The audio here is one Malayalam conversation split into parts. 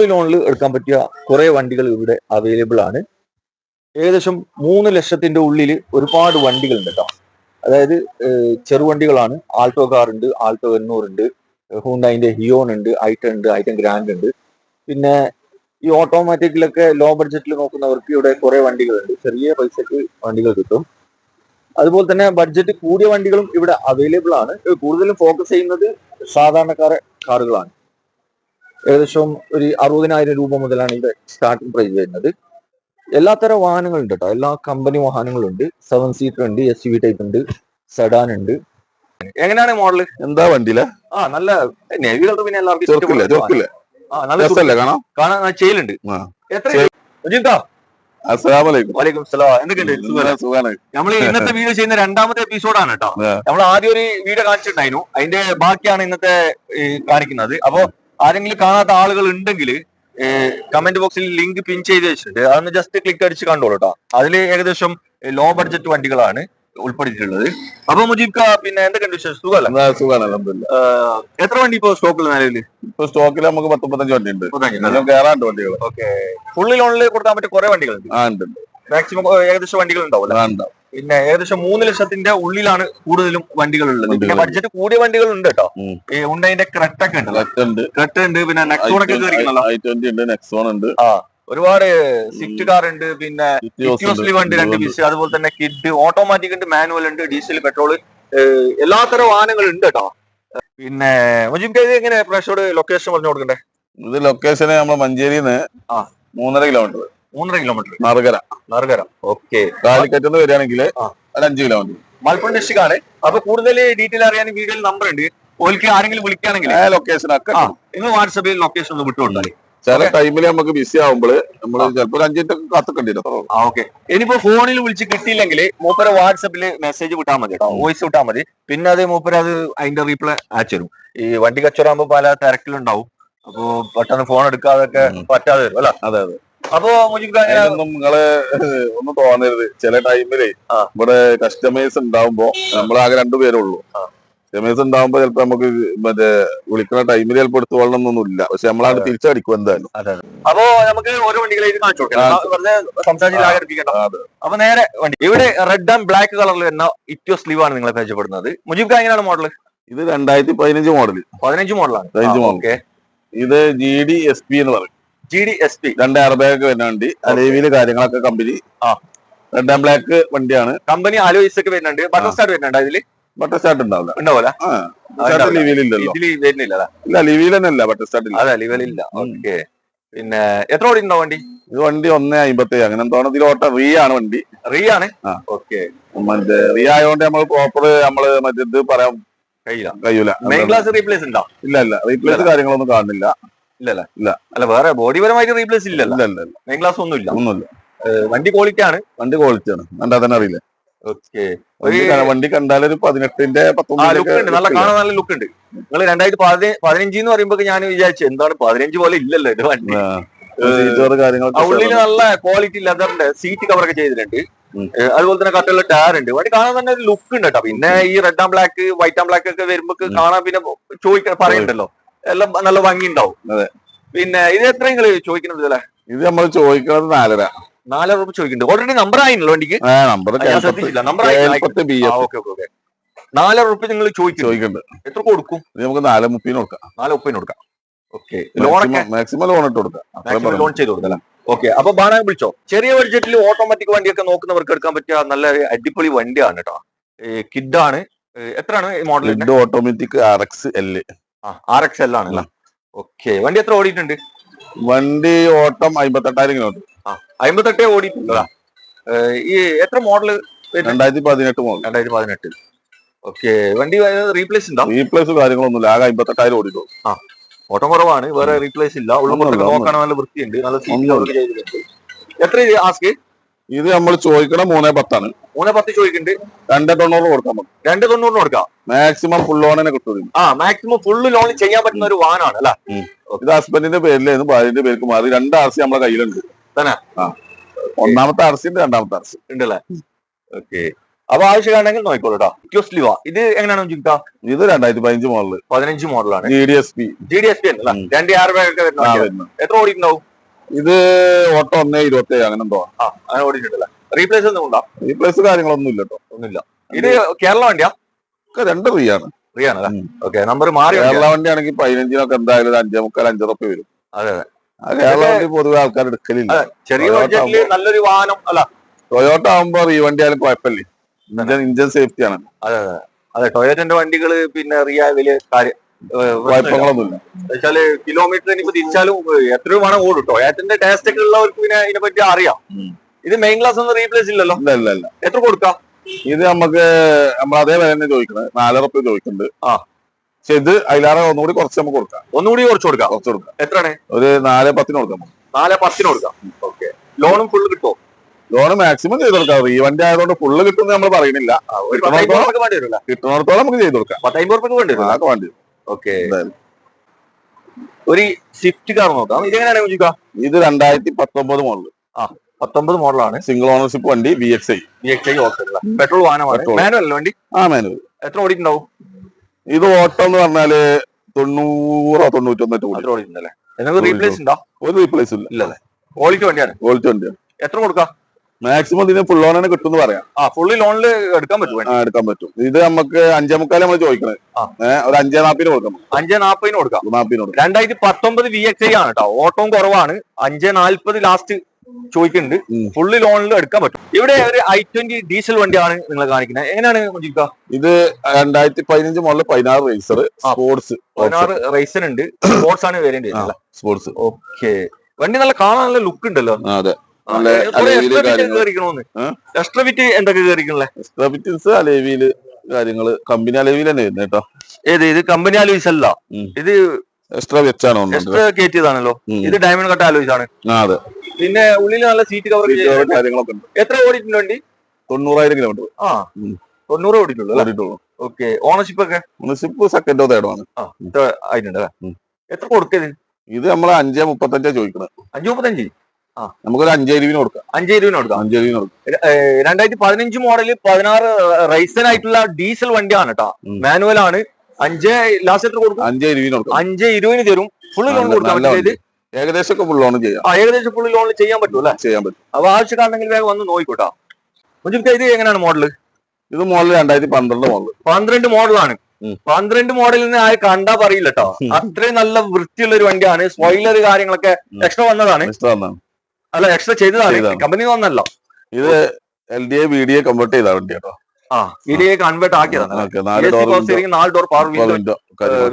ഫുള്ള് ലോണിൽ എടുക്കാൻ പറ്റിയ കുറെ വണ്ടികൾ ഇവിടെ അവൈലബിൾ ആണ്. ഏകദേശം മൂന്ന് ലക്ഷത്തിന്റെ ഉള്ളിൽ ഒരുപാട് വണ്ടികളുണ്ട് കേട്ടോ. അതായത് ചെറുവണ്ടികളാണ് ആൾട്ടോ കാർ ഉണ്ട് ആൾട്ടോ എണ്ണൂറ് ഉണ്ട് ഹൂണ്ടായിന്റെ ഹിയോൺ ഉണ്ട് ഐറ്റൺ ഉണ്ട് ഐറ്റൺ ഗ്രാൻഡ് ഉണ്ട് പിന്നെ ഈ ഓട്ടോമാറ്റിക്കിലൊക്കെ ലോ ബഡ്ജറ്റിൽ നോക്കുന്നവർക്ക് ഇവിടെ കുറെ വണ്ടികളുണ്ട്. ചെറിയ പൈസക്ക് വണ്ടികൾ കിട്ടും. അതുപോലെ തന്നെ ബഡ്ജറ്റ് കൂടിയ വണ്ടികളും ഇവിടെ അവൈലബിൾ ആണ്. കൂടുതലും ഫോക്കസ് ചെയ്യുന്നത് സാധാരണക്കാരെ കാറുകളാണ്. ഏകദേശം ഒരു അറുപതിനായിരം രൂപ മുതലാണ് ഇവിടെ സ്റ്റാർട്ടിംഗ് പ്രൈസ് വരുന്നത്. എല്ലാത്തരം വാഹനങ്ങളുണ്ട് കേട്ടോ എല്ലാ കമ്പനി വാഹനങ്ങളുണ്ട്. സെവൻ സീറ്റർ ഉണ്ട് എസ് യു വി ടൈപ്പ് ഉണ്ട് സെഡാൻ ഉണ്ട്. എങ്ങനെയാണ് മോഡൽ എന്താ വണ്ടിയിലെ? ആ നല്ല നേവി കളർ പിന്നെ എല്ലാവർക്കും ആ നല്ല കാണാം കാണാൻ? ചെയ്യലുണ്ട് ആ. എത്ര? നമ്മൾ ഇന്നത്തെ വീഡിയോ ചെയ്യുന്ന രണ്ടാമത്തെ എപ്പിസോഡാണ് കേട്ടോ. നമ്മൾ ആദ്യം ഒരു വീഡിയോ കാണിച്ചിട്ടുണ്ടായിരുന്നു. അതിന്റെ ബാക്കിയാണ് ഇന്നത്തെ കാണിക്കുന്നത്. അപ്പോ ആരെങ്കിലും കാണാത്ത ആളുകൾ ഉണ്ടെങ്കിൽ കമന്റ് ബോക്സിൽ ലിങ്ക് പിൻ ചെയ്ത് വെച്ചിട്ടുണ്ട്. അതൊന്ന് ജസ്റ്റ് ക്ലിക്ക് അടിച്ച് കണ്ടോളൂ കേട്ടോ അതിൽ ഏകദേശം ലോ ബഡ്ജറ്റ് വണ്ടികളാണ് ഉൾപ്പെടുത്തിയിട്ടുള്ളത്. അപ്പൊ മുജീബ് പിന്നെ എന്തൊക്കെയുണ്ട് വിശേഷം? സുഖമല്ല എത്ര വണ്ടി ഇപ്പൊ സ്റ്റോക്കിൽ നിലവിൽ ഇപ്പൊ സ്റ്റോക്കിൽ നമുക്ക് പത്ത് മുപ്പത്തഞ്ച് വണ്ടി ഉണ്ട് കേറാണ്ട് വണ്ടികൾ ഓക്കെ. ഫുള്ളി ലോണിൽ കൊടുക്കാൻ പറ്റിയ കുറെ വണ്ടികളുണ്ട്. ആ ഉണ്ട്. മാക്സിമം ഏകദേശം വണ്ടികൾ ആ, ഉണ്ടാവും. പിന്നെ ഏകദേശം മൂന്ന് ലക്ഷത്തിന്റെ ഉള്ളിലാണ് കൂടുതലും വണ്ടികൾ ഉള്ളത് പിന്നെ ബഡ്ജറ്റ് കൂടിയ വണ്ടികൾ ഉണ്ട് കേട്ടോ. ഈ ഉണ്ടതിന്റെ ക്രെറ്റ ഒക്കെ ഉണ്ട്. Select ഉണ്ട്. പിന്നെ നെക്സോൺ ഒക്കെ ഉണ്ട് ഉണ്ട്. ഒരുപാട് സ്വിഫ്റ്റ് കാർ ഉണ്ട് പിന്നെ ഉണ്ട്. വണ്ടി രണ്ട് ബിസ് അതുപോലെ തന്നെ കിഡ് ഓട്ടോമാറ്റിക് ഉണ്ട് മാനുവൽ ഉണ്ട് ഡീസൽ പെട്രോൾ എല്ലാത്തരം വാഹനങ്ങൾ ഉണ്ട് കേട്ടോ. പിന്നെ മുജിബ് എങ്ങനെ പ്രേക്ഷകരോട് ലൊക്കേഷൻ പറഞ്ഞു കൊടുക്കണ്ടേ? ഇത് ലൊക്കേഷൻ നമ്മളെ മഞ്ചേരിന്ന് ആ. മൂന്നര കിലോമീറ്റർ മൂന്നര കിലോമീറ്റർ നറുകര നറുകര ഓക്കെ. കാലിക്കറ്റ് നിന്ന് വരികയാണെങ്കിൽ. ഒരു അഞ്ച് കിലോമീറ്റർ മലപ്പുറം ഡിസ്ട്രിക്ട് ആണ്. അപ്പൊ കൂടുതൽ ഡീറ്റെയിൽ അറിയാൻ വീഡിയോയിൽ നമ്പർ ഉണ്ട്. ഓൽക്ക് ആരെങ്കിലും വിളിക്കുകയാണെങ്കിൽ ലൊക്കേഷൻ ഒക്കെ. നിങ്ങൾ വാട്സപ്പിൽ ലൊക്കേഷൻ ഒന്ന് വിട്ടുകൊണ്ടാലേ ചില ടൈമിൽ നമുക്ക് ബിസി ആവുമ്പോൾ നമ്മൾ ചിലപ്പോ ഒരു അഞ്ചിട്ട് കാത്തുക്കേണ്ടി വരും ആ ഓക്കെ. ഇനിയിപ്പോ ഫോണിൽ വിളിച്ച് കിട്ടിയില്ലെങ്കിൽ മൂപ്പര വാട്സപ്പിൽ മെസ്സേജ് വിട്ടാൽ മതി കേട്ടോ. വോയിസ് വിട്ടാൽ മതി. പിന്നെ അത് മൂപ്പര അത് അതിന്റെ റീപ്ലൈ അയച്ചു തരും. ഈ വണ്ടി കച്ചവടമാകുമ്പോ പല തിരക്കിലുണ്ടാവും. അപ്പോ പെട്ടെന്ന് ഫോൺ എടുക്കാതൊക്കെ ഉം. പറ്റാതെ വരും അല്ല? അതെ അതെ. അപ്പോ നിങ്ങൾ ഒന്നും തോന്നരുത്. ചില ടൈമിൽ. ഇവിടെ കസ്റ്റമേഴ്സ് ഉണ്ടാവുമ്പോ നമ്മളാകെ രണ്ടുപേരേ ഉള്ളൂ. കസ്റ്റമേഴ്സ് ഉണ്ടാവുമ്പോ ചിലപ്പോ നമുക്ക് മറ്റേ വിളിക്കുന്ന ടൈമിൽ ചിലപ്പോ എടുത്തു കൊള്ളണമെന്നൊന്നും ഇല്ല പക്ഷെ നമ്മളാണ് തിരിച്ചടിക്കും എന്തായാലും. അപ്പോ നമുക്ക് ഓരോ വണ്ടികളായിട്ട് കാണിച്ചു കൊടുക്കാം. അപ്പൊ നേരെ വണ്ടി. ഇവിടെ റെഡ് ആൻഡ് ബ്ലാക്ക് കളറിൽ വരുന്ന ഇറ്റോ സ്ലീവ് ആണ് നിങ്ങളെ പരിചയപ്പെടുന്നത്. മുജീബ് എങ്ങനെയാണ് മോഡൽ ഇത് രണ്ടായിരത്തി പതിനഞ്ച് മോഡൽ പതിനഞ്ച് മോഡലാണ് ഇത് ജി ഡി എസ് പി എന്ന് പറയും. ജി ഡി എസ് പി രണ്ട് എയർ ബാഗ് വരുന്ന വണ്ടി. അലേവിൽ കാര്യങ്ങളൊക്കെ കമ്പനി ആ. രണ്ടാം ആൻഡ് ബ്ലാക്ക് വണ്ടിയാണ്. കമ്പനി ആലോചിച്ചൊക്കെ വരുന്നുണ്ട്. ബട്ടർ സ്റ്റാർട്ട് വരുന്നുണ്ട് അതിൽ? ബട്ടർ സ്റ്റാർട്ട് ഉണ്ടാവില്ല. ഉണ്ടാവില്ല. ലിവിലില്ലല്ലോ വരുന്നില്ല ഇല്ല ലിവിൽ തന്നെ അല്ല. ബട്ടർ സ്റ്റാർട്ട് ഇല്ല. അതെ ലിവലില്ല. ഓക്കെ പിന്നെ എത്ര ഓടി ഉണ്ടോ വണ്ടി? ഇത് വണ്ടി ഒന്നേ അമ്പത്തി അങ്ങനെ തോന്നുന്നത് ഇതിൽ ഓട്ട റീ ആണ് വണ്ടി. റീ ആണ്. ഓക്കെ മറ്റേ റീ ആയതുകൊണ്ട് നമ്മൾ പ്രോപ്പർ നമ്മൾ മറ്റേ ഇത് പറയാൻ കഴിയില്ല. കഴിയൂല. മെയിൻ ക്ലാസ് റീപ്ലേസ് ഉണ്ടോ? ഇല്ല ഇല്ല. റീപ്ലേസ് കാര്യങ്ങളൊന്നും കാണുന്നില്ല. ഇല്ലല്ല ഇല്ല. അല്ല വേറെ ബോഡി പരമായിട്ട് റീപ്ലേസ് ഇല്ലല്ലോ ഇല്ല. ഇല്ല ഇല്ല മെയിൻ ക്ലാസ് ഒന്നും ഇല്ല ഒന്നുമില്ല വണ്ടി ക്വാളിറ്റി ആണ്. വണ്ടി ക്വാളിറ്റി ആണ്. കണ്ടാ തന്നെ അറിയില്ല. ഓക്കെ വണ്ടി കണ്ടാൽ കണ്ടാലൊരു പതിനെട്ടിന്റെ പത്തൊമ്പത് നല്ല കാണാൻ നല്ല ലുക്ക് ഉണ്ട്. നിങ്ങൾ രണ്ടായിരത്തി പതിന പതിനഞ്ച് എന്ന് പറയുമ്പോ ഞാൻ വിചാരിച്ചു എന്താണ് പതിനഞ്ച് പോലെ ഇല്ലല്ലോ ഇത് വണ്ടി? ഉള്ളിൽ നല്ല ക്വാളിറ്റി ലെതറിന്റെ സീറ്റ് കവർ ഒക്കെ ചെയ്തിട്ടുണ്ട്. അതുപോലെ തന്നെ കട്ടുള്ള ടയർ ഉണ്ട്. വണ്ടി കാണാൻ തന്നെ ഒരു ലുക്ക് ഉണ്ട് കേട്ടോ പിന്നെ ഈ red and black white and black ഒക്കെ വരുമ്പോ. കാണാൻ പിന്നെ ചോദിക്കാൻ പറയണ്ടല്ലോ. എല്ലാം നല്ല ഭംഗി ഉണ്ടാവും അതെ. പിന്നെ ഇത് എത്രയും കളി ചോദിക്കുന്നത് അല്ലേ ഇത് നമ്മൾ ചോദിക്കുന്നത് നാലര. നാലര രൂപ ചോദിക്കുന്നുണ്ട്. ഓൾറെഡി നമ്പർ ആയിരുന്നല്ലോ വണ്ടിക്ക്? നമ്പർ ശ്രദ്ധിച്ചില്ല. നമ്പർ ഓക്കെ ഓക്കെ ഓക്കെ നാലായിരം റുപ്യ നിങ്ങൾ ചോദിക്കുന്നു ചോദിക്കുന്നുണ്ട്. എത്ര കൊടുക്കും? നമുക്ക് നാല് മുപ്പതിന് കൊടുക്കാം. നാല് മുപ്പതിന് കൊടുക്കാം. ഓക്കെ. ലോണൊക്കെ മാക്സിമം ലോൺ ഇട്ട് കൊടുക്കാം. ലോൺ ചെയ്ത് കൊടുക്കാം ഓക്കെ അപ്പൊ ബാണാൻ വിളിച്ചോ. ചെറിയ ബഡ്ജറ്റിൽ ഓട്ടോമാറ്റിക് വണ്ടിയൊക്കെ നോക്കുന്നവർക്ക് എടുക്കാൻ പറ്റിയ നല്ല അടിപൊളി വണ്ടിയാണ് കേട്ടോ. കിഡാണ് എത്രയാണ് model automatic R X L R X L ആണ് ഓക്കെ വണ്ടി എത്ര ഓടിയിട്ടുണ്ട്? വണ്ടി ഓട്ടം അമ്പത്തെട്ടായിരം കിലോമീറ്റർ. അമ്പത്തെട്ടേ ഓടിയിട്ടുണ്ട് ഈ എത്ര മോഡൽ രണ്ടായിരത്തി പതിനെട്ട് മോഡൽ രണ്ടായിരത്തി പതിനെട്ട് ഓക്കെ വണ്ടി റീപ്ലേസ് ഉണ്ടോ? റീപ്ലേസ് കാര്യങ്ങളൊന്നുമില്ല. ആകെ അമ്പത്തെട്ടായിരം ഓടിക്കും ഓട്ടം കുറവാണ്. വേറെ റീപ്ലേസ് ഇല്ല. ഉള്ള നോക്കാൻ നല്ല വൃത്തിയുണ്ട്. നല്ല. എത്ര ആസ്ക്? ഇത് നമ്മൾ ചോദിക്കണം മൂന്നേ പത്താണ്. മൂന്ന് പത്ത് ചോദിക്കുന്നുണ്ട് രണ്ടേ തൊണ്ണൂറ് കൊടുക്കാൻ പറ്റും രണ്ട് തൊണ്ണൂറിന് കൊടുക്കാം. മാക്സിമം ഫുൾ ലോണിനെ കിട്ടും ആ മാക്സിമം ഫുള്ള് ലോൺ ചെയ്യാൻ പറ്റുന്ന ഒരു വാനാണ് അല്ല? ഇത് ഹസ്ബൻഡിന്റെ പേരിലായിരുന്നു ഭാര്യന്റെ പേർക്ക് മാറി. രണ്ട് ആർ സി നമ്മളെ കയ്യിലുണ്ട്. തന്നെ? ഒന്നാമത്തെ ആർ സി ഉണ്ട് രണ്ടാമത്തെ ആർ സി. ഉണ്ടല്ലേ? ഓക്കെ അപ്പൊ ആവശ്യമാണെങ്കിൽ നോക്കിക്കോളൂ കേട്ടോ ക്യൂസ് ഇത് എങ്ങനെയാണ് ചോദിക്കുക ഇത് രണ്ടായിരത്തി പതിനഞ്ച് മോഡൽ. പതിനഞ്ച് മോഡലാണ്. G D S P G D S P അല്ല? രണ്ട് ആറ്. വരുന്നു എത്ര ഓടിയിട്ടുണ്ടാവും? ഇത് ഓട്ടോ ഒന്നേ ഇരുപത്തി ഏഴ് അങ്ങനെ എന്തോ ആ അങ്ങനെ ഓടിയിട്ടുണ്ടല്ലേ? റീപ്ലേസ് ഒന്നും ഉണ്ടോ. റീപ്ലേസ് പ്ലസ് കാര്യങ്ങളൊന്നും ഇല്ല കേട്ടോ ഒന്നുമില്ല. ഇത് കേരള വണ്ടിയാ? ഒക്കെ രണ്ട് ഫ്രീ ആണ്. ഫ്രീ ആണ് ഓക്കെ നമ്പർ മാറി കേരള വണ്ടി ആണെങ്കിൽ പതിനഞ്ചിനൊക്കെ എന്തായാലും ഒരു അഞ്ചേ മുക്കാൽ അഞ്ചര റുപ്യ വരും. അതെ, അതെ. കേരള വണ്ടി പൊതുവെ ആൾക്കാർ എടുക്കലില്ല. ചെറിയ നല്ലൊരു വാഹനം അല്ല. ടൊയോട്ട ആകുമ്പോ റീ വണ്ടി ആയാലും കുഴപ്പമില്ല ഇഞ്ചൻ ഇഞ്ചൻ സേഫ്റ്റി ആണ്. അതെ അതെ. അതെ ടൊയോറ്റന്റെ വണ്ടികൾ പിന്നെ റിയ വലിയ കാര്യം കുഴപ്പങ്ങളൊന്നുമില്ല. വെച്ചാൽ കിലോമീറ്ററിന് ഇപ്പൊ തിരിച്ചാലും എത്രയും വേണം ഓടും ടൊയോറ്റന്റെ ടേസ്റ്റ് ഒക്കെ ഉള്ളവർക്ക് പിന്നെ ഇതിനെ പറ്റി അറിയാം. ഇത് മെയിൻ ക്ലാസ് ഒന്നും റീപ്ലേസ് ഇല്ലല്ലോ? ഇല്ല ഇല്ല ഇല്ല. എത്ര കൊടുക്കാം? ഇത് നമുക്ക് നമ്മൾ അതേ വില തന്നെ ചോദിക്കുന്നത്. നാലര റുപ്യ ചോദിക്കുന്നുണ്ട്. ആ. പക്ഷെ ഇത് അതിലാറെ ഒന്നുകൂടി കുറച്ച് നമുക്ക് കൊടുക്കാം. ഒന്നുകൂടി കുറച്ച് കൊടുക്കാം? കുറച്ച് കൊടുക്കാം. എത്രയാണ്? ഒരു നാല് പത്തിന് കൊടുക്കാം നാല് പത്തിന് കൊടുക്കാം. ഓക്കെ. ലോണും ഫുള്ള് കിട്ടുമോ ലോണ് മാക്സിമം ചെയ്ത് കൊടുക്കാം. റീവന്റ് ആയതുകൊണ്ട് ഫുള്ള് കിട്ടുമെന്ന് നമ്മൾ പറയുന്നില്ല. കിട്ടുന്നിടത്തോളം നമുക്ക് ചെയ്ത് കൊടുക്കാം. പത്തൈമ്പത് റുപ്യക്ക് വേണ്ടി വരും അതൊക്കെ വേണ്ടി. ഓക്കെ. ഒരു സ്വിഫ്റ്റ് കാർ നോക്കാം. ഇതെങ്ങനെയാണ് ഇത് രണ്ടായിരത്തി പത്തൊമ്പത് മോഡൽ പത്തൊമ്പത് മോഡലാണ്. സിംഗിൾ ഓണർഷിപ്പ് വണ്ടി V X I B X I okay petrol വാഹനമാണ്. മാനുവൽ അല്ലേ വണ്ടി? ആ മാനുവൽ എത്ര ഓടിയിട്ടുണ്ടാവും? ഇത് ഓട്ടം എന്ന് പറഞ്ഞാൽ തൊണ്ണൂറോ തൊണ്ണൂറ്റൊന്നോ ഓടിയിട്ടുണ്ടല്ലേ? നിങ്ങൾക്ക് റീപ്ലേസ് ഉണ്ടോ? ഒരു റീപ്ലേസ് ഇല്ല. ഇല്ലല്ലേ? ക്വാളിറ്റി വണ്ടിയാണ്. ക്വാളിറ്റി വണ്ടിയാണ്. എത്ര കൊടുക്കാം? മാക്സിമം ഇതിന് ഫുൾ തന്നെ കിട്ടും പറയാം. ആ ഫുള്ളി ലോണിൽ എടുക്കാൻ പറ്റും എടുക്കാൻ പറ്റും. ഇത് നമുക്ക് അഞ്ചേ മുക്കാലേ നമ്മൾ ചോദിക്കണത് ഒരു അഞ്ചേ നാപ്പിന് കൊടുക്കാം അഞ്ചേ നാപ്പതിന് കൊടുക്കാം. നാപ്പിന് കൊടുക്കാം. രണ്ടായിരത്തി പത്തൊമ്പത് വി എക്സ് ഐ ആണ് കേട്ടോ ഓട്ടവും കുറവാണ്. അഞ്ചേ നാല്പത് ലാസ്റ്റ് ചോദിക്കുന്നുണ്ട്. ഫുള്ള് ലോണിൽ എടുക്കാൻ പറ്റും. ഇവിടെ ഒരു ഐ ട്വന്റി ഡീസൽ വണ്ടിയാണ് നിങ്ങൾ കാണിക്കുന്നത്. എങ്ങനെയാണ് ചോദിക്കുക ഇത് രണ്ടായിരത്തി പതിനഞ്ച് മുതൽ പതിനാറ് റേസർ സ്പോർട്സ് പതിനാറ് റേസർ ഉണ്ട്. സ്പോർട്സ് ആണ് വേരിയന്റ്. സ്പോർട്സ് ഓക്കെ വണ്ടി നല്ല കാണാൻ നല്ല ലുക്ക് ഉണ്ടല്ലോ. അതെ. എക്സ്ട്രാ ബിറ്റ് എന്തൊക്കെ കേറിക്കണല്ലേ സ്ക്രബിറ്റിൻസ് അലേവിയിൽ കാര്യങ്ങൾ. കമ്പനി അലേവിയിൽ തന്നെ വരുന്നത് കേട്ടോ. ഏത് ഇത് കമ്പനി ആലോചിച്ച് അല്ല. ഇത് എക്സ്ട്രാ വെച്ചാണോ എക്സ്ട്രാ കയറ്റിയതാണല്ലോ. ഇത് ഡയമണ്ട് കട്ട് ആലോചിച്ചാണ് ആണ്. അതെ. പിന്നെ ഉള്ളിൽ നല്ല സീറ്റ് കവർ കാര്യങ്ങളൊക്കെ ഉണ്ട്. എത്ര ഓടിയിട്ടുണ്ട് വണ്ടി? തൊണ്ണൂറായിരം കിലോമീറ്റർ ആ. തൊണ്ണൂറ് ഓടിയിട്ടുള്ളൂ ഓക്കെ ഓണർഷിപ്പ് ഒക്കെ? ഓണർഷിപ്പ് സെക്കൻഡോ തേർഡോ ആണ്. അല്ലേ? എത്ര കൊടുക്കരുത് ഇത് നമ്മൾ അഞ്ചേ മുപ്പത്തഞ്ചാ ചോദിക്കുന്നത് അഞ്ച് മുപ്പത്തഞ്ച്? നമുക്കൊരു അഞ്ചരുവിന് കൊടുക്കാം. അഞ്ചരുവിന് കൊടുക്കാം. അഞ്ചരുവിന് കൊടുക്കാം. രണ്ടായിരത്തി പതിനഞ്ച് മോഡൽ പതിനാറ് റൈസൻ ആയിട്ടുള്ള ഡീസൽ വണ്ടിയാണ് കേട്ടോ മാനുവൽ ആണ്. അഞ്ചേ ലാസ്റ്റ് എത്ര കൊടുക്കും? അഞ്ചേ ഇരുവിന് കൊടുക്കാം. അഞ്ച് ഇരുവിന് തരും. ഫുള്ള് ലോൺ നല്ല- ഏകദേശം ഒക്കെ ഫുൾ ഓൺ ചെയ്യാം. ആ ഏകദേശം ഫുൾ ലോണിൽ ചെയ്യാൻ പറ്റും അല്ലേ ചെയ്യാൻ പറ്റും. അപ്പൊ ആവശ്യക്കാരുണ്ടെങ്കിൽ വേഗം വന്ന് നോക്കിക്കോട്ടാ. മുജിബ്ക്ക ഇത് എങ്ങനെയാണ് മോഡൽ ഇത് മോഡൽ രണ്ടായിരത്തി പന്ത്രണ്ട് മോഡൽ പന്ത്രണ്ട് മോഡലാണ് പന്ത്രണ്ട് മോഡലിൽ നിന്ന് ആര് കണ്ടാ പറയില്ല കേട്ടോ. അത്രയും നല്ല വൃത്തിയുള്ള ഒരു വണ്ടിയാണ്. സ്പോയിലർ കാര്യങ്ങളൊക്കെ. എക്സ്ട്രാ വന്നതാണ്. അല്ല എക്സ്ട്രാ ചെയ്തതാണ്. കമ്പനി വന്നല്ല. ഇത് L D A B D A convert ചെയ്ത വണ്ടി കേട്ടോ ആ ഇതിലേക്ക് കൺവേർട്ട് ആക്കിയതാണ് നാല് ഡോർ പവർ വിൻഡോ വിൻഡോ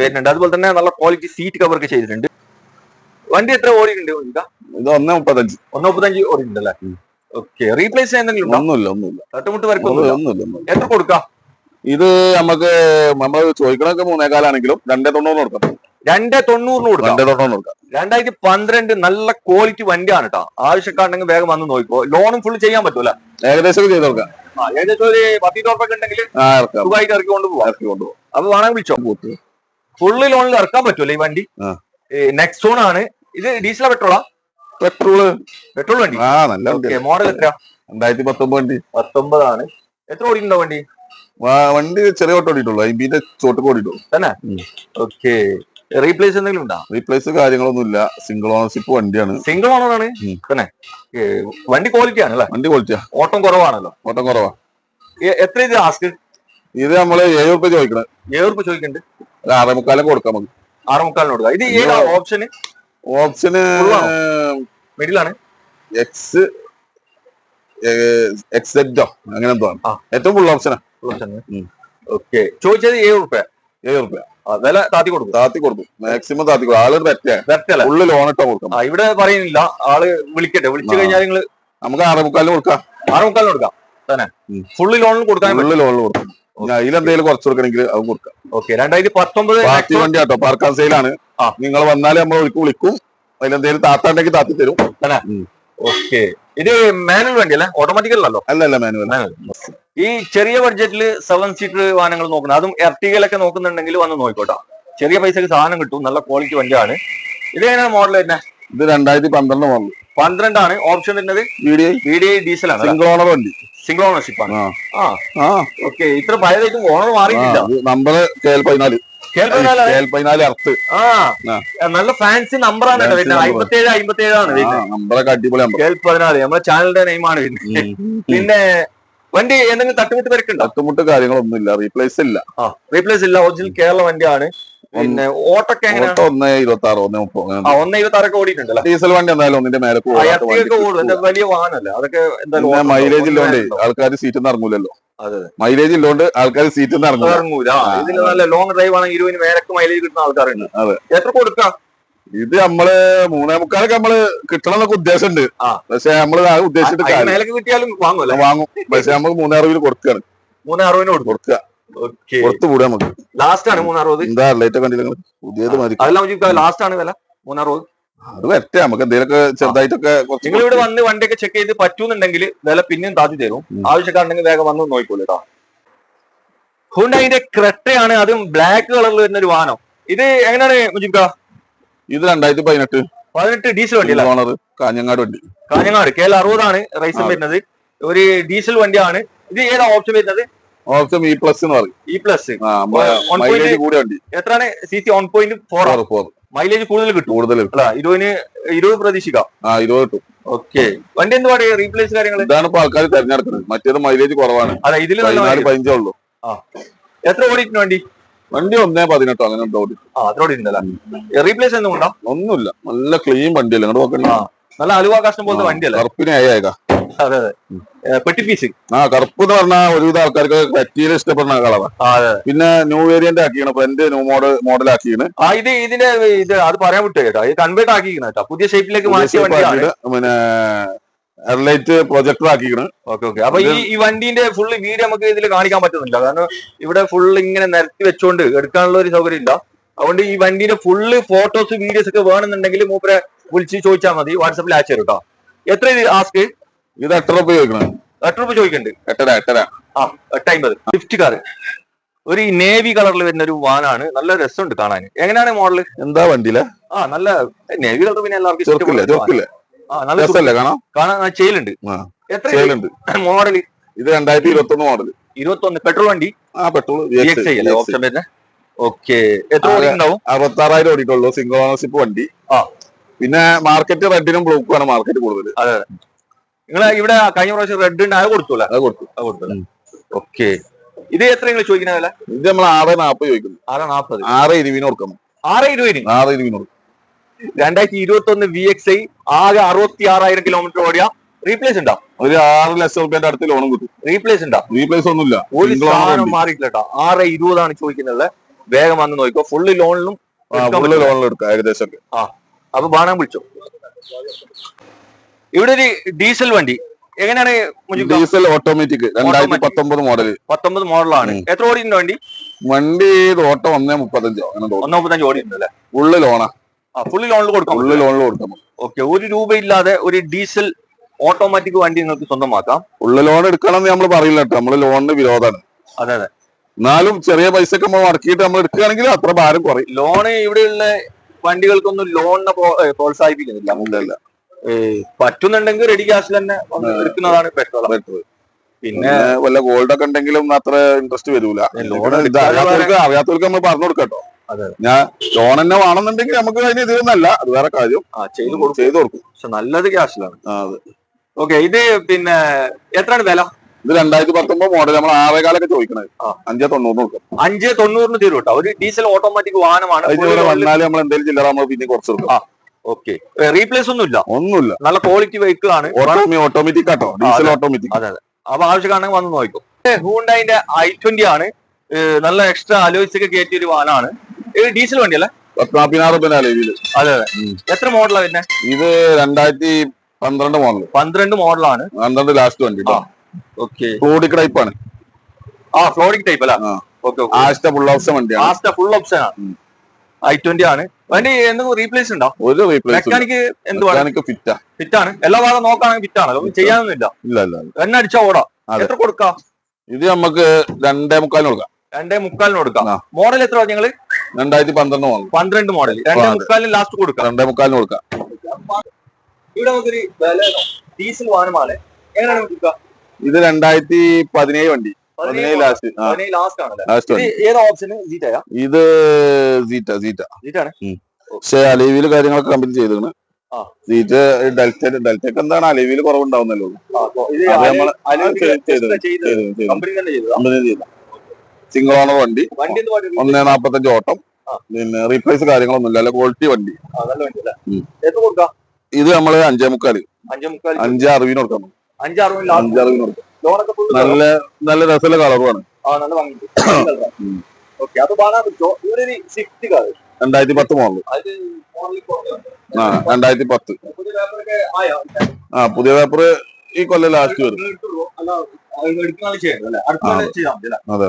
വരുന്നുണ്ട്. അതുപോലെ തന്നെ നല്ല ക്വാളിറ്റി സീറ്റ് കവർ ഒക്കെ ചെയ്തിട്ടുണ്ട്. വണ്ടി എത്ര ഓടിയിട്ടുണ്ട് ഇതാ, ഇത് ഒന്നേ മുപ്പത്തഞ്ച്. ഒന്ന് മുപ്പത്തഞ്ച് ഓടിയിട്ടുണ്ട് അല്ലേ? ഓക്കെ റീപ്ലേസ് എന്തെങ്കിലും ഒന്നുമില്ല ഒന്നുമില്ല. തട്ടുമുട്ട് വരക്കൊന്നുമില്ല ഒന്നുമില്ല ഒന്നുമില്ല. എത്ര കൊടുക്കാം? ഇത് നമുക്ക് നമ്മൾ ചോദിക്കണൊക്കെ മൂന്നേകാലാണെങ്കിലും രണ്ടേ തൊണ്ണൂറ് കൊടുക്കാം. രണ്ടേ തൊണ്ണൂറിന് കൊടുക്കാം. രണ്ടേ തൊണ്ണൂറ് കൊടുക്കാം. രണ്ടായിരത്തി പന്ത്രണ്ട് നല്ല ക്വാളിറ്റി വണ്ടിയാണ് കേട്ടോ ആവശ്യക്കാരുണ്ടെങ്കിൽ വേഗം വന്ന് നോക്കിക്കോ. ലോണും ഫുൾ ചെയ്യാൻ പറ്റൂല. ഏകദേശം ചെയ്ത് കൊടുക്കാം. ഏകദേശം ഒരു പത്ത് ഉറപ്പൊക്കെ ഉണ്ടെങ്കിൽ ആ ഇറക്കാം. സുഖമായിട്ട് ഇറക്കി കൊണ്ടുപോകാം ഇറക്കി കൊണ്ടുപോകാം അപ്പൊ വേണമെങ്കിൽ വിളിച്ചോ? ഫുള്ള് ലോണിൽ ഇറക്കാൻ പറ്റൂല ഈ വണ്ടി. നെക്സോൺ ആണ്. ഇത് ഡീസലാ പെട്രോളാ? പെട്രോൾ. പെട്രോൾ വണ്ടി? ആ നല്ല മോഡൽ എത്ര രണ്ടായിരത്തി പത്തൊമ്പത് വണ്ടി. പത്തൊമ്പതാണ്. എത്ര ഓടിയിട്ടുണ്ടോ വണ്ടി? വാ- വണ്ടി ചെറിയ ഓട്ടം ഓടിയിട്ടുള്ളൂ. ഓടിയിട്ടുള്ളൂ. തന്നെ? ഉം. ഓക്കെ റീപ്ലേസ് എന്തെങ്കിലും ഉണ്ടോ? റീപ്ലേസ് കാര്യങ്ങളൊന്നും സിംഗിൾ ഓണർഷിപ്പ് വണ്ടിയാണ്. സിംഗിൾ ഓണറാണ് ഉം. തന്നെ. ഏ, വണ്ടി ക്വാളിറ്റി ആണ് അല്ലേ? വണ്ടി ക്വാളിറ്റിയാ ഓട്ടം കുറവാണല്ലോ. ഓട്ടം കുറവാ. എ- എത്ര ഇത് ആസ്ക് ഇത് നമ്മൾ ഏഴ് റുപ്യ ചോദിക്കണത് ഏഴ് ചോദിക്കുന്നുണ്ട് ഒരു ആറേ മുക്കാലൊക്കെ കൊടുക്കാം നമുക്ക്. ആറ് മുക്കാലിന് കൊടുക്കാം. ഇത് ഏതാ ഓപ്ഷന് ഓപ്ഷന്? മിഡിലാണ്. എക്സ് എക്സെറ്റോ അങ്ങനെ എന്തോ ഏറ്റവും ഫുൾ ഓപ്ഷനാ. ഓക്കെ ചോദിച്ചത് ഏഴ് റുപ്യ ഏഴ് റുപ്യ വില താത്തി കൊടുക്കും. താത്തി കൊടുക്കും. മാക്സിമം താത്തി കൊടുക്കും. ആൾ വെർത്തല ഫുള്ള് ലോൺ ഇട്ടാ കൊടുക്കും. ഇവിടെ പറയുന്നില്ല. ആൾ വിളിക്കട്ടെ. വിളിച്ചു കഴിഞ്ഞാൽ നിങ്ങൾ നമുക്ക് ആറേ മുക്കാലിന് കൊടുക്കാം. ആറ് മുക്കാലിന് കൊടുക്കാം. തന്നെ. ഫുള്ള് ലോണിൽ കൊടുക്കാൻ ഫുള്ള് ലോണിൽ കൊടുക്കാം. അതിലെന്തെങ്കിലും കുറച്ച് കൊടുക്കണമെങ്കിൽ അത് കൊടുക്കാം. ഓക്കെ രണ്ടായിരത്തി പത്തൊമ്പത് പാർട്ടി വണ്ടി ആട്ടോ. പാർക്കാൻ സെയിലാണ്. നിങ്ങൾ വന്നാലേ നമ്മൾ വിളിക്കും വിളിക്കും. അതിലെന്തെങ്കിലും താത്താണ്ടെങ്കിൽ താത്തി തരും. ഓക്കെ ഇത് മാനുവൽ വണ്ടി അല്ലേ? ഓട്ടോമാറ്റിക് അല്ലല്ലോ? അല്ല അല്ല മാനുവൽ ഈ ചെറിയ ബഡ്ജറ്റിൽ സെവൻ സീറ്റർ വാഹനങ്ങൾ നോക്കുന്നത് അതും എർട്ടികയിലൊക്കെ നോക്കുന്നുണ്ടെങ്കിൽ വന്ന് നോക്കിക്കോട്ടോ. ചെറിയ പൈസക്ക് സാധനം കിട്ടും. നല്ല ക്വാളിറ്റി വണ്ടിയാണ്. ഇത് എങ്ങനെയാണ് മോഡൽ തന്നെ ഇത് രണ്ടായിരത്തി പന്ത്രണ്ട് മോഡൽ പന്ത്രണ്ടാണ് ഓപ്ഷൻ വരുന്നത്. ഡീസൽ ആണ് സിംഗിൾ ഓണർ വണ്ടി. സിംഗിൾ ഓണർഷിപ്പ് ആണ്. ആ. ഓക്കെ. ഇത്ര പഴയതായിട്ടും ഓണർ മാറിയിട്ടില്ല. നമ്പർ കെ എൽ പതിനാല്. നല്ല ഫാൻസി നമ്പർ ആണ് വരുന്നത്. അമ്പത്തേഴ് അടിപൊളി നമ്പർ കേൾ പതിനാല്. നമ്മുടെ ചാനലിന്റെ നെയിമാണ് പിന്നെ വണ്ടി എന്തെങ്കിലും തട്ടുമുട്ട് തിരക്കുണ്ടോ തട്ടുമുട്ട് കാര്യങ്ങളൊന്നും ഇല്ല. റീപ്ലേസ് ഇല്ല റീപ്ലേസ് ഇല്ല. ഒറിജിനൽ കേരള വണ്ടിയാണ്. പിന്നെ ഓട്ടൊക്കെ ഓട്ടോ ഒന്ന് ഇരുപത്തി ആറ് ഒന്ന് മുപ്പത് ഒന്ന് ഇരുപത്തി ആറൊക്കെ ഓടിയിട്ടുണ്ടല്ലോ ഡീസൽ വണ്ടി എന്തായാലും ഒന്നിന്റെ മേലെ വലിയ വാഹനല്ലേ അതൊക്കെ എന്തായാലും. മൈലേജ് ഇല്ലോണ്ട് ആൾക്കാർ സീറ്റിൽ നിന്ന് ഇറങ്ങൂലല്ലോ. അതെ, മൈലേജ് ഇല്ലോണ്ട് ആൾക്കാർ സീറ്റിൽ നിന്ന് ഇറങ്ങൂല. ഇറങ്ങൂല. ഇതിൽ നല്ല ലോങ് ഡ്രൈവ് ആണെങ്കിൽ ഇരുപതിന് മേലക്ക് മൈലേജ് കിട്ടുന്ന ആൾക്കാരുണ്ട്. അതെ. എത്ര കൊടുക്കാം? ഇത് നമ്മൾ മൂന്നേ മുക്കാലൊക്കെ നമ്മൾ കിട്ടണം എന്നൊക്കെ ഉദ്ദേശമുണ്ട് ഉണ്ട് പക്ഷെ നമ്മൾ ഉദ്ദേശിച്ചിട്ട് കിട്ടിയാലും വാങ്ങും പക്ഷെ നമുക്ക് മൂന്നേ അറുപതിൽ കൊടുക്കുകയാണ് മൂന്നേ അറുപതിന് കൊടുക്കും. കൊടുക്കുക കൊടുത്തു കൂടെ നമുക്ക്. ലാസ്റ്റ് ആണ് മൂന്ന് അറുപത് എന്താ ലൈറ്റ് കണ്ടില്ല? പുതിയത് മതി അതെല്ലാം ലാസ്റ്റ് ആണ് വില മൂന്ന് അറുപത് അത് വരട്ടെ നമുക്ക് എന്തെങ്കിലുമൊക്കെ ചെറുതായിട്ടൊക്കെ നിങ്ങൾ ഇവിടെ വന്ന് വണ്ടിയൊക്കെ ചെക്ക് ചെയ്ത് പറ്റൂന്നുണ്ടെങ്കിൽ വില പിന്നെയും താത്തി തരും. ആവശ്യക്കാരുണ്ടെങ്കിൽ വേഗം വന്ന് നോക്കിക്കോളൂ കേട്ടോ. ഹുണ്ടായിന്റെ ക്രെട്ടയാണ് അതും ബ്ലാക്ക് കളറിൽ വരുന്ന ഒരു വാഹനം. ഇത് എങ്ങനെയാണ് മുജിബ്ക ഇത് രണ്ടായിരത്തി പതിനെട്ട്. പതിനെട്ട് ഡീസൽ വണ്ടി ഓണർ കാഞ്ഞങ്ങാട് വണ്ടി. കാഞ്ഞങ്ങാട് കെ എൽ അറുപതാണ് റൈസും. വരുന്നത്. ഒരു ഡീസൽ വണ്ടിയാണ്. ഇത് ഏതാ ഓപ്ഷൻ വരുന്നത്? ഓപ്ഷൻ ഇ പ്ലസ് എന്ന് പറയും. ഇ പ്ലസ് ആ മൈലേജ് point- കൂടിയ വണ്ടി. എത്രയാണ്? C C point four four four mileage കൂടുതൽ കിട്ടും. കൂടുതൽ ഇരുപതിന് ഇരുപത് പ്രതീക്ഷിക്കാം. ആ ഇരുപത് കിട്ടും. ഓക്കെ വണ്ടി എന്ത് പറയുക റീപ്ലേസ് കാര്യങ്ങൾ ഇതാണ് ഇപ്പൊ ആൾക്കാർ തെരഞ്ഞെടുക്കുന്നത്. മറ്റേത് മൈലേജ് കുറവാണ്. അതെ ഇതിൽ. പതിനഞ്ചേ ഉള്ളൂ. എത്ര ഓടിയിട്ടുണ്ട് വണ്ടി? വണ്ടി ഒന്നേ പതിനെട്ടോ അങ്ങനെ ഓടിയിട്ടുണ്ടല്ലേ റീപ്ലേസ് ഉണ്ടോ? ഒന്നുമില്ല. നല്ല ക്ലീൻ വണ്ടിയല്ലേ ഇങ്ങോട്ട് നോക്കണേ ആ. നല്ല അലുവ പോലത്തെ വണ്ടിയല്ലേ? കറുപ്പിനെ അയക്കാം അതെ അതെ. ഏ, പെട്ടി പീസ്. ആ കറുപ്പ് എന്ന് പറഞ്ഞാൽ ഒരുവിധ ആൾക്കാർക്ക് പറ്റിയത് ഇഷ്ടപ്പെടുന്ന കളറാണ് പിന്നെ ന്യൂ വേരിയന്റ് ആക്കിയാണ് ഫ്രണ്ട് ന്യൂ മോഡൽ മോഡൽ ആക്കിയാണ് ആ ഇത് ഇതിന്റെ ഇത് അത് പറയാൻ വിട്ടു കേട്ടോ. ഇത് കൺവേർട്ട് ആക്കിയിരിക്കണം കേട്ടോ. പുതിയ ഷേപ്പിലേക്ക് മാറ്റിയ വണ്ടിയാണ്. പിന്നെ പ്രൊജക്ടർ ആക്കിക്കണ്. Okay okay. അപ്പൊ ഈ ഈ വണ്ടീന്റെ ഫുൾ വീഡിയോ നമുക്ക് ഇതിൽ കാണിക്കാൻ പറ്റുന്നില്ല കാരണം ഇവിടെ ഫുൾ ഇങ്ങനെ നിരത്തി വെച്ചോണ്ട് എടുക്കാനുള്ള ഒരു സൗകര്യം ഇല്ല. അതുകൊണ്ട് ഈ വണ്ടീന്റെ ഫുള്ള് ഫോട്ടോസ് വീഡിയോസ് ഒക്കെ വേണമെന്നുണ്ടെങ്കിൽ മൂപ്പരെ വിളിച്ച് ചോദിച്ചാൽ മതി. വാട്സപ്പിൽ അയച്ചു തരും കേട്ടോ. എത്ര ആസ്ക്? ഇത് എത്ര രൂപ ചോദിക്കണം എത്ര രൂപ ചോദിക്കുന്നുണ്ട് എട്ടര എട്ടര. ആ എട്ടമ്പത് സ്വിഫ്റ്റ് കാർ ഒരു നേവി കളറിൽ വരുന്ന ഒരു വാനാണ്. നല്ല രസമുണ്ട് കാണാൻ. എങ്ങനെയാണ് മോഡൽ എന്താ വണ്ടിയില? ആ നല്ല നേവി കളർ പിന്നെ എല്ലാവർക്കും ആ നല്ല രസമല്ലേ കാണാം കാണാൻ? ചെയ്യലുണ്ട് എത്ര ചെയ്യലുണ്ട് മോഡൽ ഇത് രണ്ടായിരത്തി ഇരുപത്തി ഒന്ന് മോഡൽ ഇരുപത്തി ഒന്ന് പെട്രോൾ വണ്ടി? ആ പെട്രോൾ ഓപ്ഷൻ വരുന്നത് ഓക്കെ എത്ര ഉണ്ടാവും ഓടിക്കുണ്ടാവും അറുപത്തി ആറായിരം ഓടിയിട്ടുള്ളൂ സിംഗിൾ ഓണർഷിപ്പ് വണ്ടി. ആ. പിന്നെ മാർക്കറ്റ് റെഡിനും ബ്ലോക്കും ആണ് മാർക്കറ്റ് കൂടുതൽ നിങ്ങൾ ഇവിടെ കഴിഞ്ഞ പ്രാവശ്യം റെഡ് ഉണ്ട് അത് കൊടുത്തൂല? അത് കൊടുത്തു. അത് കൊടുത്തു ഓക്കെ ഇത് എത്ര നിങ്ങൾ ചോദിക്കുന്ന വില? ഇത് നമ്മൾ ആറ് നാപ്പത് ചോദിക്കുന്നു ആറ് നാപ്പത്. ആറ് ഇരുപതിന് കൊടുക്കണം ആറ് ഇരുപതിന്? ആറ് ഇരുപതിന് കൊടുക്കും. രണ്ടായിരത്തി ഇരുപത്തി ഒന്ന് വി എക്സ് ഐ ആകെ അറുപത്തി ആറായിരം കിലോമീറ്റർ ഓടിയ റീപ്ലേസ് ഉണ്ടാ? ഒരു ആറ് ലക്ഷം റുപ്യന്റെ അടുത്ത് ലോണും കിട്ടും. റീപ്ലേസ് ഉണ്ടാ? റീപ്ലേസ് ഒന്നുമില്ല. ഒരു സാധനം മാറിയിട്ടില്ല കേട്ടോ ആറ് ഇരുപതാണ് ചോദിക്കുന്നത്. വേഗം വന്ന് നോക്കിക്കോ ഫുള്ള് ലോണിലും ഫുള്ള്. ലോണിൽ എടുക്കാം ഏകദേശം ആ അപ്പൊ ബാണാൻ വിളിച്ചോ? ഇവിടെ ഒരു ഡീസൽ വണ്ടി. എങ്ങനെയാണ് ഡീസൽ ഓട്ടോമാറ്റിക് രണ്ടായിരത്തി പത്തൊമ്പത് മോഡൽ പത്തൊമ്പത് മോഡലാണ്. എത്ര ഓടിയുണ്ട് വണ്ടി? വണ്ടി ഓട്ടം ഒന്നേ മുപ്പത്തഞ്ചോ അങ്ങനെ ഒന്നോ മുപ്പത്തഞ്ച് ഓടിയിട്ടുണ്ട് അല്ലേ? ഓണാ ഫുള്ള് ലോണിൽ കൊടുക്കാം ഫുള്ളി ലോണിൽ കൊടുക്കാം ഓക്കെ ഒരു രൂപ ഇല്ലാതെ ഒരു ഡീസൽ ഓട്ടോമാറ്റിക് വണ്ടി നിങ്ങൾക്ക് സ്വന്തമാക്കാം? ഉള്ളിൽ ലോൺ എടുക്കണം എന്ന് നമ്മൾ പറയില്ല കേട്ടോ. നമ്മൾ ലോണിന് വിരോധമാണ്. അതെ അതെ. എന്നാലും ചെറിയ പൈസ ഒക്കെ നമ്മൾ മടക്കിയിട്ട് നമ്മൾ എടുക്കുകയാണെങ്കിൽ അത്ര ഭാരം കുറയും. ലോണ് ഇവിടെയുള്ള വണ്ടികൾക്കൊന്നും ലോണിനെ പ്രോത്സാഹിപ്പിക്കുന്നില്ല. പറ്റുന്നുണ്ടെങ്കിൽ റെഡി ക്യാഷിൽ തന്നെ എടുക്കുന്നതാണ് ബെറ്റർ. പിന്നെ വല്ല ഗോൾഡ് ഒക്കെ ഉണ്ടെങ്കിലും അത്ര ഇൻട്രസ്റ്റ് വരൂല. അറിയാത്തവർക്ക് അറിയാത്തവർക്ക് നമ്മൾ പറഞ്ഞു കൊടുക്കട്ടോ. ഞാൻ ലോൺ തന്നെ വേണമെന്നുണ്ടെങ്കിൽ നമുക്ക് അതിന് ഇതൊന്നല്ല അത് വേറെ കാര്യം. ചെയ്ത് കൊടുക്കും. ചെയ്തു കൊടുക്കും. പക്ഷെ നല്ലത് ക്യാഷിലാണ്. ഓക്കെ ഇത് പിന്നെ എത്രയാണ് വില? ഇത് രണ്ടായിരത്തി പത്തൊമ്പത് മോഡൽ നമ്മൾ ആറേകാലൊക്കെ ചോദിക്കണത്. അഞ്ചേ തൊണ്ണൂറ് കൊടുക്കും. അഞ്ചേ തൊണ്ണൂറിന് തീരും കേട്ടോ ഒരു ഡീസൽ ഓട്ടോമാറ്റിക് വാഹനമാണ്. വന്നാൽ നമ്മൾ എന്തെങ്കിലും ചില്ലറ നമ്മൾ പിന്നെ കുറച്ച് കൊടുക്കും. ഓക്കെ. റീപ്ലേസ് ഒന്നും ഇല്ല ഒന്നുമില്ല. നല്ല ക്വാളിറ്റി വെഹിക്കിൾ ആണ്. Automatic auto. ഡീസൽ. ഓട്ടോമാറ്റിക് അതെ. അതെ അപ്പൊ ആവശ്യമാണെങ്കിൽ വന്ന് നോക്കും ഹൂണ്ടായിന്റെ ഐ ട്വന്റി ആണ്. നല്ല എക്സ്ട്രാ അലോയ്സ് ഒക്കെ കയറ്റിയ ഒരു വാനാണ്. ഇത് ഡീസൽ വണ്ടിയല്ലേ? ലെവിൽ അതെ അതെ. എത്ര മോഡലാണ് പിന്നെ ഇത് രണ്ടായിരത്തി പന്ത്രണ്ട് മോഡൽ പന്ത്രണ്ട് മോഡലാണ് പന്ത്രണ്ട് ലാസ്റ്റ് വണ്ടി. ഓക്കെ. ഫ്ലോഡിക് ടൈപ്പ് ആണ്. ആ ഫ്ലോഡിക് ടൈപ്പ് അല്ല. ഓക്കെ ആസ്റ്റ ഫുൾ ഓപ്ഷൻ വണ്ടിയാണ്. ഫുൾ ഓപ്ഷൻ ആണ് ഐ ട്വന്റി ആണ്. വണ്ടി എന്തെങ്കിലും റീപ്ലേസ് ഉണ്ടോ? ഒരു റീപ്ലേസ് മെക്കാനിക്ക് എന്ത് വേണം മെക്കാനിക്ക് ഫിറ്റാ ഫിറ്റാണ് എല്ലാ ഭാഗം നോക്കാണെങ്കിൽ ഫിറ്റാണ് ചെയ്യാനൊന്നുമില്ല. ഇല്ല ഇല്ല എണ്ണ അടിച്ചാ ഓടാ. എത്ര കൊടുക്കാം? ഇത് നമുക്ക് രണ്ടേ മുക്കാലിന് കൊടുക്കാം. രണ്ടേ മുക്കാലിന് കൊടുക്കാം. മോഡൽ എത്ര ഞങ്ങൾ രണ്ടായിരത്തി പന്ത്രണ്ട് മോഡൽ പന്ത്രണ്ട് മോഡൽ രണ്ടേ. മുക്കാലിന് ലാസ്റ്റ് കൊടുക്കാം. രണ്ടേ മുക്കാലിന് കൊടുക്കാം. ഇവിടെ നമുക്കൊരു ഡീസൽ വാഹനമാണ്. എങ്ങനെയാണ് കൊടുക്കുക? ഇത് രണ്ടായിരത്തി പതിനേഴ് വണ്ടി. ഏത് ഓപ്ഷൻ ഇത് സീറ്റ സീറ്റ പക്ഷെ അലവിയിൽ കാര്യങ്ങളൊക്കെ കമ്പനി ചെയ്തിരുന്നു. സീറ്റ് ഡെൽറ്റ ഡെൽറ്റക്ക് എന്താണ് അലവിയിൽ കുറവുണ്ടാവുന്നല്ലോ? സിംഗിൾ ഓണർ വണ്ടി. ഒന്നേ നാപ്പത്തഞ്ച് ഓട്ടം. പിന്നെ റീപ്ലേസ് കാര്യങ്ങളൊന്നും ഇല്ല അല്ല ക്വാളിറ്റി വണ്ടി നല്ല വണ്ടി അല്ലേ? ഉം. എത്ര കൊടുക്കാം? ഇത് നമ്മൾ അഞ്ചേ മുക്കാൽ. അഞ്ചേ മുക്കാൽ അഞ്ചേ അറുപതിന് അഞ്ച് അറുപതിന് കൊടുക്കാം. നല്ല നല്ല രസമുള്ള കളറുമാണ് രണ്ടായിരത്തി പത്ത് മോഡൽ ആ രണ്ടായിരത്തി പത്ത്. ആ പുതിയ പേപ്പർ ഈ കൊല്ലം ലാസ്റ്റ് വരും. അത്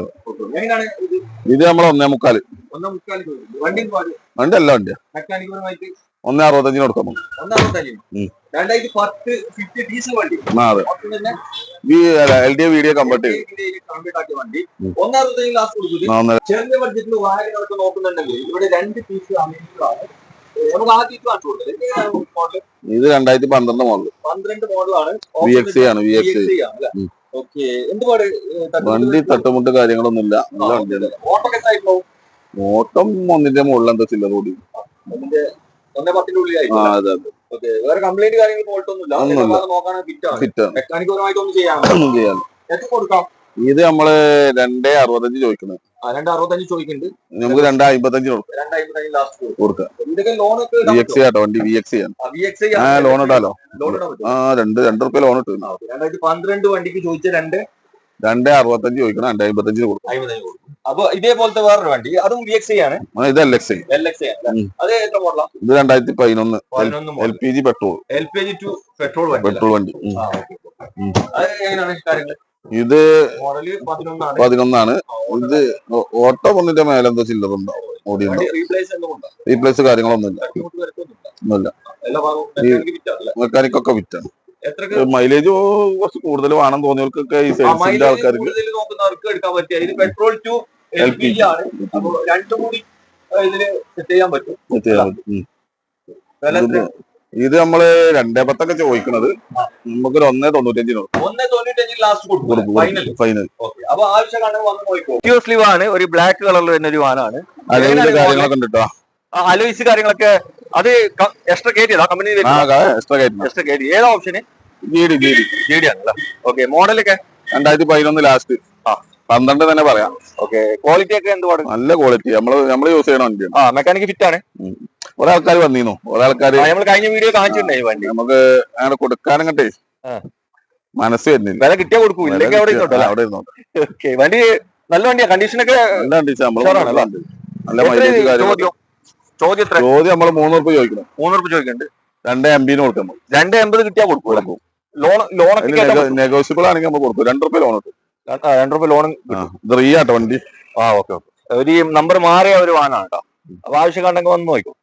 ഇത്? നമ്മൾ നമ്മളെ ഒന്നേ മുക്കാൽ. വണ്ടി അല്ല വണ്ടിയാ. ഒന്നേ അറുപത്തഞ്ചിന് കൊടുക്കാം. രണ്ടായിരത്തി പത്ത് ഫിഫ്റ്റി ഡീസൽ വണ്ടി. എൽ ഡി വീഡിയോ കമ്പ്ലീറ്റ് ആക്കിയ വണ്ടി. ഉം. ഒന്നാമത്തെ ലാസ്റ്റ് കൊടുക്കുന്നത് ആ, ഒന്നര- ചെറിയ ബഡ്ജറ്റിൽ വാഹനങ്ങളൊക്കെ നോക്കുന്നുണ്ടെങ്കിൽ ഇവിടെ രണ്ട് പീസ് അമേരിക്കയാണ് ഇത് രണ്ടായിരത്തി പന്ത്രണ്ട് മോഡൽ പന്ത്രണ്ട് മോഡലാണ് വി എക്സ് ആണ് വി എക്സ് ഉം. വണ്ടി തട്ടുമുട്ട് കാര്യങ്ങളൊന്നും ഇല്ല ഓട്ടോ ഒന്നിന്റെ മുകളിൽ എന്താ ചില്ലറ കൂടി ഒന്നേ പത്തിന്റെ അതെ അതെ. ഓക്കെ. വേറെ കംപ്ലൈന്റ് കാര്യങ്ങൾ ഫോൾട്ടൊന്നുമില്ല ഒന്നുമില്ല. നോക്കാനും ഫിറ്റാണ് ഫിറ്റ് ആണ്. മെക്കാനിക് പരമായിട്ടൊന്നും ചെയ്യാൻ ഒന്നും ചെയ്യാൻ എത്ര കൊടുക്കാം? ഇത് നമ്മൾ രണ്ടേ അറുപത്തഞ്ച് ചോദിക്കുന്നത്. ആ, രണ്ട് അറുപത്തഞ്ച് ചോദിക്കുന്നുണ്ട്. നമുക്ക് രണ്ടേ അമ്പത്തഞ്ചിന് കൊടുക്കാം. രണ്ടായിരത്തി ലാസ്റ്റ് കൊടുക്കാം. ഇതൊക്കെ ലോൺ ഒക്കെ വി എക്സ് ആട്ടോ വണ്ടി വി എക്സ് എക്സ് ആ ലോൺ ഇടാലോ? ലോൺ ഇടാൻ പറ്റും ആ രണ്ട് രണ്ട് റുപ്യ ലോൺ ഇട്ടു. രണ്ടായിരത്തി പന്ത്രണ്ട് വണ്ടിക്ക് ചോദിച്ച രണ്ട് രണ്ടേ അറുപത്തഞ്ച് ചോദിക്കണം രണ്ടേ അമ്പത്തഞ്ചിന് കൊടുക്കാം. അപ്പൊ ഇതേപോലത്തെ വേറൊരു വണ്ടി അതും വി എക്സ് ആണ്. ഇത് എൽ എക്സ് എൽ എക്സ്. അത് എത്ര ഇത് രണ്ടായിരത്തി പതിനൊന്ന്. L P G petrol. L P G to petrol petrol വണ്ടി. ഇത് പതിനൊന്നാണ്. ഇത് ഓട്ടോ ഒന്നിന്റെ മേലെ എന്തോ ചില്ലറ ഉണ്ടാവും ഓടി റീപ്ലേസ് കാര്യങ്ങളൊന്നും ഇല്ല ഒന്നുമില്ല. മെക്കാനിക്കൊക്കെ വിറ്റാണ്. മൈലേജ് കുറച്ച് കൂടുതൽ വേണം തോന്നിയവർക്കൊക്കെ ഈ സെയിൽസിന്റെ ആൾക്കാർക്ക്. നോക്കുന്നവർക്ക് എടുക്കാൻ പറ്റിയ ഇത് petrol to L P G ആണ്. അപ്പൊ രണ്ടും കൂടി ഇതിൽ സെറ്റ് ചെയ്യാൻ പറ്റും? ഇത് നമ്മൾ രണ്ടേ പത്തൊക്കെ ചോദിക്കണത്. നമുക്കൊരു ഒന്നേ തൊണ്ണൂറ്റഞ്ചിന് ഒന്നേ തൊണ്ണൂറ്റഞ്ചിൽ ലാസ്റ്റ് കൊടുക്കും ഫൈനൽ ഫൈനൽ ഓക്കെ അപ്പൊ ആവശ്യം കാണാൻ വന്ന് നോക്കോ സ്ലീവ് ആണ് ഒരു ബ്ലാക്ക് കളറിൽ വരുന്ന ഒരു വാനാണ്. അതിന്റെ കാര്യങ്ങളൊക്കെ ഉണ്ട് കേട്ടോ അലോയിസ് കാര്യങ്ങളൊക്കെ അത് എക്സ്ട്രാ കയറ്റിയതാ കമ്പനി എക്സ്ട്രാ കയറ്റി ഏതാ ഓപ്ഷന് G D G D G D ആണല്ലോ? ഓക്കെ മോഡലൊക്കെ രണ്ടായിരത്തി പതിനൊന്ന് ലാസ്റ്റ് ആ. പന്ത്രണ്ട് തന്നെ പറയാം. ഓക്കെ ക്വാളിറ്റി ഒക്കെ എന്തുവാണ് നല്ല ക്വാളിറ്റി നമ്മൾ നമ്മൾ യൂസ് ചെയ്യണ വണ്ടിയാണ്. ആ മെക്കാനിക് ഫിറ്റ് ആണ്. കുറെ ആൾക്കാർ വന്നിരുന്നു കുറെ ആൾക്കാർ നമ്മൾ കഴിഞ്ഞ വീഡിയോ കാണിച്ചിട്ടുണ്ടായി വണ്ടി. നമുക്ക് അങ്ങനെ കൊടുക്കാനും കണ്ടേ. മനസ്സ് വരുന്നില്ല. വില കിട്ടിയാ കൊടുക്കൂ. ഇല്ലെങ്കിൽ അവിടെ ഇരുന്നോട്ടോ അവിടെ ഇരുന്നോട്ടെ. ഓക്കെ വണ്ടി നല്ല വണ്ടിയാ. കണ്ടീഷനൊക്കെ നല്ല കണ്ടീഷൻ നമ്മൾ നല്ല മൈലേജ് കാര്യം ചോദ്യം ചോദ്യം എത്ര ചോദ്യം നമ്മൾ മൂന്ന് ഉറുപ്പ് ചോദിക്കണം മൂന്ന് റുപ്യ ചോദിക്കുന്നുണ്ട് രണ്ട് എംബിന് കൊടുക്കണം രണ്ട് എൺപത് കിട്ടിയാ കൊടുക്കും. ലോൺ ലോൺ നെഗോഷ്യബിൾ ആണെങ്കിൽ നമ്മൾ കൊടുക്കും. രണ്ട് റുപ്യ ലോൺ കിട്ടും രണ്ട് റുപ്യ ലോൺ ഇത് റീ ആട്ടോ വണ്ടി. ആ ഓക്കെ ഓക്കെ. ഒരു നമ്പർ മാറിയ ഒരു വാനാണ് കേട്ടോ. അപ്പൊ ആവശ്യം കണ്ടെങ്കിൽ വന്ന് നോക്കും